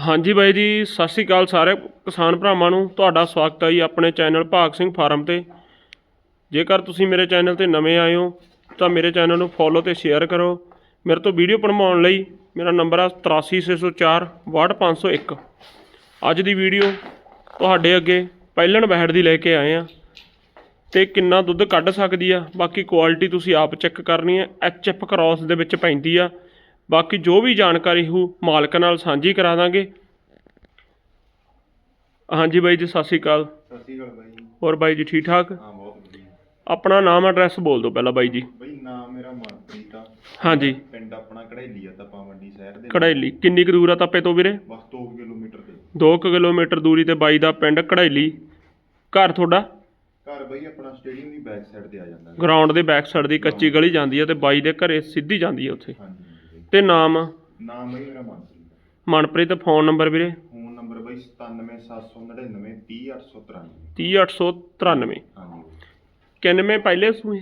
ਹਾਂਜੀ ਬਾਈ ਜੀ, ਸਤਿ ਸ਼੍ਰੀ ਅਕਾਲ ਸਾਰੇ ਕਿਸਾਨ ਭਰਾਵਾਂ ਨੂੰ। ਤੁਹਾਡਾ ਸਵਾਗਤ ਹੈ ਜੀ ਆਪਣੇ ਚੈਨਲ ਭਾਗ ਸਿੰਘ ਫਾਰਮ ਤੇ। ਜੇਕਰ ਤੁਸੀਂ ਮੇਰੇ ਚੈਨਲ ਤੇ ਨਵੇਂ ਆਏ ਹੋ, ਤਾਂ ਮੇਰੇ ਚੈਨਲ ਨੂੰ ਫੋਲੋ ਤੇ ਸ਼ੇਅਰ ਕਰੋ। ਮੇਰੇ ਤੋਂ ਵੀਡੀਓ ਬਣਵਾਉਣ ਲਈ ਮੇਰਾ ਨੰਬਰ ਹੈ 83604 6501 ਅੱਜ ਦੀ ਵੀਡੀਓ ਤੁਹਾਡੇ ਅੱਗੇ ਪਹਿਲਣ ਬਹਿੜ ਦੀ ਲੈ ਕੇ ਆਏ ਆ। ਤੇ ਕਿੰਨਾ ਦੁੱਧ ਕੱਢ ਸਕਦੀ ਆ, ਬਾਕੀ ਕੁਆਲਿਟੀ ਤੁਸੀਂ ਆਪ ਚੈੱਕ ਕਰਨੀ ਹੈ। ਐਫ ਕ੍ਰਾਸ ਦੇ ਵਿੱਚ ਪੈਂਦੀ ਆ। ਬਾਕੀ ਜੋ ਵੀ ਜਾਣਕਾਰੀ ਹੋ ਮਾਲਕ ਨਾਲ ਸਾਂਝੀ ਕਰਾ ਦਾਂਗੇ। ਹਾਂਜੀ ਬਾਈ ਜੀ ਸਤਿ ਸ਼੍ਰੀ ਅਕਾਲ। ਸਤਿ ਸ਼੍ਰੀ ਅਕਾਲ ਬਾਈ। ਜੀ। ਹੋਰ ਬਾਈ ਜੀ ਠੀਕ ਠਾਕ? ਹਾਂ ਬਹੁਤ ਵਧੀਆ। ਆਪਣਾ ਨਾਮ ਐਡਰੈਸ ਬੋਲ ਦਿਓ ਪਹਿਲਾਂ ਬਾਈ ਜੀ। ਬਾਈ ਨਾਮ ਮੇਰਾ ਮਨਪ੍ਰੀਤ ਆ। ਹਾਂਜੀ। ਪਿੰਡ ਆਪਣਾ ਕੜੈਲੀ ਆ ਤਪਾ ਮੰਡੀ ਸ਼ਹਿਰ ਦੇ ਕੜਾਈਲੀ ਕਿੰਨੀ ਕੁ ਦੂਰ ਆ ਤਾਪੇ ਤੋਂ ਵੀਰੇ? ਬਸ 2 ਕਿਲੋਮੀਟਰ ਤੇ। 2 ਕਿਲੋਮੀਟਰ ਦੂਰੀ ਤੇ ਬਾਈ ਦਾ ਪਿੰਡ ਕੜਾਈਲੀ ਘਰ ਤੁਹਾਡਾ? ਘਰ ਬਾਈ ਆਪਣਾ ਸਟੇਡੀਅਮ ਦੀ ਬੈਕ ਸਾਈਡ ਤੇ ਆ ਜਾਂਦਾ। ਗਰਾਊਂਡ ਦੇ ਬੈਕ ਸਾਈਡ ਦੀ ਕੱਚੀ ਗਲੀ ਜਾਂਦੀ ਹੈ ਤੇ ਬਾਈ ਦੇ ਘਰੇ ਸਿੱਧੀ ਜਾਂਦੀ ਹੈ ਉੱਥੇ। ਹਾਂਜੀ। ਤੇ ਨਾਮ? ਨਾਮ ਬਾਈ ਮੇਰਾ ਮਨਪ੍ਰੀਤ। ਮਨਪ੍ਰੀਤ ਫੋਨ ਨੰਬਰ ਵੀਰੇ? ਫੋਨ ਨੰਬਰ ਬਾਈ 97799 30893 30893 ਹਾਂਜੀ। ਕਿੰਨਵੇਂ ਪਹਿਲੇ ਸੂਏ?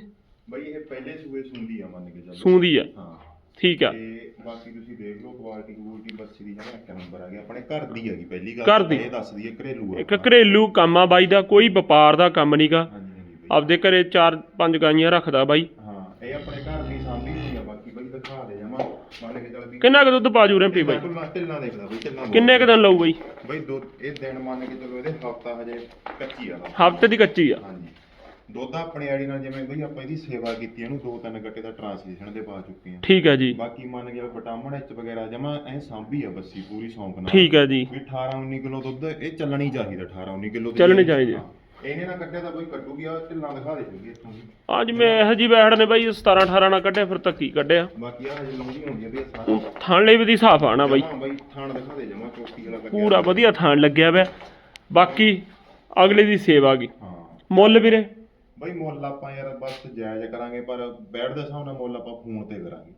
ਬਾਈ ਇਹ ਪਹਿਲੇ ਸੂਏ ਸੁੰਦੀ ਆ ਮੰਨ ਕੇ ਚੱਲੋ। ਸੂੰਦੀ ਆ? ਹਾਂ। ਠੀਕ ਆ। ਤੇ ਬਾਕੀ ਤੁਸੀਂ ਦੇਖ ਲਓ ਕੁਆਲਿਟੀ ਕੁਆਲਿਟੀ ਬੱਸੀ ਦੀ ਜਗ੍ਹਾ ਇੱਕ ਨੰਬਰ ਆ ਗਿਆ। ਆਪਣੇ ਘਰ ਦੀ ਹੈਗੀ ਪਹਿਲੀ ਗੱਲ ਘਰ ਤਾਂ ਦੀ। ਇਹ ਦੱਸਦੀ ਹੈ ਘਰੇਲੂ ਆ। ਇੱਕ ਘਰੇਲੂ ਕੰਮ ਆ ਬਾਈ ਦਾ ਕੋਈ ਵਪਾਰ ਦਾ ਕੰਮ ਨਹੀਂਗਾ ਹਾਂਜੀ ਹਾਂਜੀ ਬਾਈ। ਆਪਦੇ ਘਰੇ ਚਾਰ ਪੰਜ ਗਾਈਆਂ ਰੱਖਦਾ ਬਾਈ। ਹਾਂ ਇਹ ਆਪਣੇ ਘਰ ਦੀ ਸਾਂਭੀ ਹੋਈ ਆ ਬਾਕੀ ਬਾਈ ਦਿਖਾ ਦੇ ਜਾਵਾਂ ਮੰਨ ਕੇ ਚੱਲ ਵੀ ਕਿੰਨਾ ਕੁ ਦੁੱਧ ਪਾਜੂ ਰੈਂਪੀ ਬਾਈ? ਢਿੱਲਾਂ ਢਿੱਲਾਂ ਦੇਖਦਾ ਬਈ ਢਿੱਲਾਂ ਬਹੁਤ। ਕਿੰਨੇ ਕੁ ਦਿਨ ਲਊ ਬਾਈ? ਬਈ ਦੋ ਇਹ ਦਿਨ ਮੰਨ ਕੇ ਚੱਲੋ ਇਹਦੇ ਹਫਤਾ ਹਜੇ ਕੱਚੀ ਆ। ਹਫ਼ਤੇ ਦੀ ਕੱਚੀ ਆ? ਹਾਂਜੀ। ਦੁੱਧ ਆਪਣੀ ਆੜੀ ਨਾਲ ਜਿਵੇਂ ਬਈ ਆਪਾਂ ਇਹਦੀ ਸੇਵਾ ਕੀਤੀ ਇਹਨੂੰ ਦੋ ਤਿੰਨ ਗੱਟੇ ਦਾ ਟ੍ਰਾਂਸਲੇਸ਼ਨ ਦੇ ਪਾ ਚੁੱਕੇ ਆ। ਠੀਕ ਹੈ ਜੀ। ਬਾਕੀ ਮੰਨ ਕੇ ਵਿਟਾਮਿਨ ਐਚ ਵਗੈਰਾ ਜਮਾ ਐ ਸਾਂਭੀ ਆ ਬੱਸੀ ਪੂਰੀ ਸੌਂਕ ਨਾਲ। ਠੀਕ ਹੈ ਜੀ। ਵੀ 18 19 ਕਿਲੋ ਦੁੱਧ ਇਹ ਚੱਲਣੀ ਚਾਹੀਦਾ 18 19 ਕਿਲੋ ਚੱਲਣੀ ਚਾਹੀਦੀ। ਇਹਨੇ ਨਾ ਕੱਟਿਆ ਤਾਂ ਬਈ ਕੱਟੂਗੀ ਆ ਢਿੱਲਾਂ ਦਿਖਾ ਦੇ ਜੂਗੀ ਇੱਥੋਂ ਦੀ। ਅੱਜ ਮੈਂ ਇਹੋ ਜੀ ਨੇ ਬਾਈ 17 18 ਨਾਲ ਕੱਢਿਆ ਫਿਰ ਤਾਂ ਕੀ ਕੱਢਿਆ। ਬਾਕੀ ਆ ਹਜੇ ਲਾਉਂਦੀ ਹੁੰਦੀ ਆ ਵੀ ਇਹ ਸਾਰਾ। ਥਣ ਲਈ ਵੀ ਦੀ ਸਾਫ਼ ਆਣਾ ਬਾਈ। ਹਾਂ ਬਈ ਥਾਣ ਦਿਖਾ ਦੇ ਜਮਾ ਚੋਟੀ ਵਾਲਾ ਕੱਟਿਆ ਪੂਰਾ ਵਧੀਆ ਥਣ ਲੱਗਿਆ ਪਿਆ। ਬਾਕੀ ਅਗਲੇ ਦੀ ਸੇਵਾ ਗਈ। ਹਾਂ। ਮੁੱਲ ਵੀਰੇ? ਬਈ ਮੁੱਲ ਆਪਾਂ ਯਾਰ ਬਸ ਜਾਇਜ਼ ਕਰਾਂਗੇ ਪਰ ਬੈਠ ਦੇ ਹਿਸਾਬ ਨਾਲ ਮੁੱਲ ਆਪਾਂ ਫੋਨ ਤੇ ਕਰਾਂਗੇ।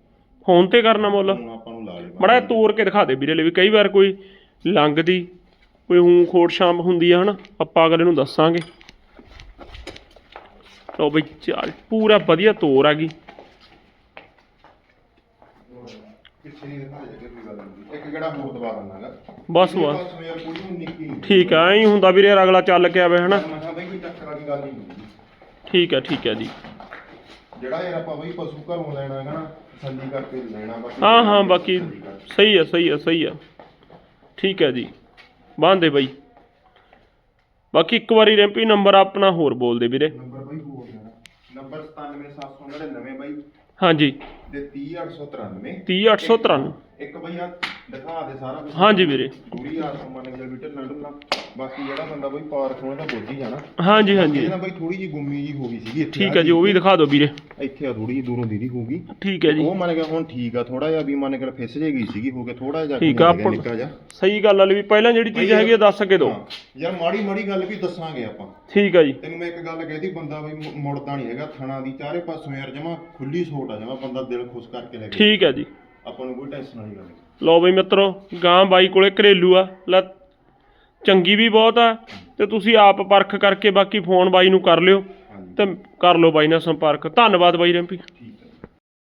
ਫੋਨ ਤੇ ਕਰਨਾ ਮੁੱਲ? ਫੋਨ ਆਪਾਂ ਨੂੰ ਲਾ ਲੇ ਮੜਾ ਤੋੜ ਕੇ ਦਿਖਾ ਦੇ ਵੀਰੇ ਲਈ ਵੀ ਕਈ ਵਾਰ ਕੋਈ ਲੰਘਦੀ ਕੋਈ ਹੂੰ ਖੋੜ ਸ਼ਾਮ ਹੁੰਦੀ ਆ ਹਨਾ, ਆਪਾਂ ਅਗਲੇ ਨੂੰ ਦੱਸਾਂਗੇ। ਲੋ ਬਈ, ਚੱਲ, ਪੂਰਾ ਵਧੀਆ ਤੋਰ ਆ ਗਈ। ਬਸ ਬਸ। ਠੀਕ ਆ, ਐਂ ਹੁੰਦਾ ਵੀਰੇ, ਯਾਰ ਅਗਲਾ ਚੱਲ ਕੇ ਆਵੇ, ਹਨਾ। ਮੈਂ ਠੀਕ ਆ ਠੀਕ ਆ ਜੀ। ਜਿਹੜਾ ਯਾਰ ਆਪਾਂ ਬਈ ਪਸ਼ੂ ਘਰੋਂ ਲੈਣਾ ਹੈਗਾ ਨਾ ਤਸੱਲੀ ਕਰਕੇ ਲੈਣਾ ਬਾਕੀ ਹਾਂ ਹਾਂ, ਬਾਕੀ ਸਹੀ ਆ ਸਹੀ ਆ ਸਹੀ ਆ। ਠੀਕ ਹੈ ਜੀ। ਬਾਂਦੇ ਬਾਈ। ਬਾਕੀ ਇੱਕ ਵਾਰੀ ਰੈਂਪੀ ਨੰਬਰ ਆਪਣਾ ਹੋਰ ਬੋਲ ਦੇ ਵੀਰੇ। ਨੰਬਰ ਬਈ ਹੋਰ ਲੈਣਾ ਨੰਬਰ 97799 ਬਾਈ। ਹਾਂਜੀ। ਤੇ 30893 30893 ਇੱਕ ਬਈ ਆ ਦਿਖਾ ਦੇ ਸਾਰਾ ਕੁਝ ਹਾਂਜੀ ਵੀਰੇ। ਪੂਰੀ ਆਸ ਮੰਨ ਕੇ ਚੱਲ ਵੀ ਢਿੱਲਾਂ ਢੁੱਲਾਂ ਬਾਕੀ ਜਿਹੜਾ ਬੰਦਾ ਬਈ ਪਾਰ ਖੋਣੇ ਦਾ ਬੁੱਝ ਜਾਣਾ। ਹਾਂਜੀ ਹਾਂਜੀ। ਇਹਦੇ ਬਈ ਥੋੜੀ ਜੀ ਗੁੰਮੀ ਜੀ ਹੋ ਗਈ ਸੀਗੀ ਇੱਥੇ। ਠੀਕ ਹੈ ਜੀ ਉਹ ਵੀ ਦਿਖਾ ਦਿਓ ਵੀਰੇ। ਇੱਥੇ ਆ ਥੋੜੀ ਜੀ ਦੂਰੋਂ ਦੀਦੀ ਹੋਊਗੀ। ਠੀਕ ਹੈ ਜੀ। ਉਹ ਮੰਨ ਕੇ ਹੁਣ ਠੀਕ ਆ ਥੋੜਾ ਜਿਹਾ ਵੀ ਮੰਨ ਕੇ ਫਿਸ ਜੇ ਗਈ ਸੀਗੀ ਹੋ ਕੇ ਥੋੜਾ ਜਿਹਾ ਠੀਕ ਆ, ਆਪਾਂ- ਸਹੀ ਗੱਲ ਆ ਲਈ ਵੀ ਪਹਿਲਾਂ ਜਿਹੜੀ ਚੀਜ਼ ਹੈਗੀ ਆ ਦੱਸ ਕੇ ਦਿਓ। ਯਾਰ ਮਾੜੀ ਮਾੜੀ ਗੱਲ ਵੀ ਦੱਸਾਂਗੇ ਆਪਾਂ। ਠੀਕ ਆ ਜੀ। ਤੈਨੂੰ ਮੈਂ ਇੱਕ ਗੱਲ ਕਹਿਦੀ ਬੰਦਾ ਬਈ ਮੁੜਦਾ ਨਹੀਂ ਹੈਗਾ ਥਣਾ ਦੀ ਚਾਰੇ ਪਾਸੋਂ ਯਾਰ ਜਮਾ ਖੁੱਲੀ ਸੋਟ ਆ ਜਮਾ ਬੰਦਾ ਦਿਲ ਖੁਸ਼ ਕਰਕੇ ਲੈ ਕੇ। ਠੀਕ ਹੈ ਜੀ। ਆਪਾਂ ਨੂੰ ਕੋਈ ਟੈਨਸ਼ਨ ਵਾਲੀ ਗੱਲ ਨਹੀਂ। ਲਓ ਬਈ ਮਿੱਤਰੋ ਗਾਂ ਬਾਈ ਕੋਲੇ ਘਰੇਲੂ ਆ ਲੈ ਚੰਗੀ ਵੀ ਬਹੁਤ ਆ ਤੇ ਤੁਸੀਂ ਆਪ ਪਰਖ ਕਰਕੇ ਬਾਕੀ ਫੋਨ ਬਾਈ ਨੂੰ ਕਰ ਲਿਓ ਤੇ ਕਰ ਲਓ ਬਾਈ ਨਾਲ ਸੰਪਰਕ। ਧੰਨਵਾਦ ਬਾਈ ਰੈਂਪੀ। ਠੀਕ।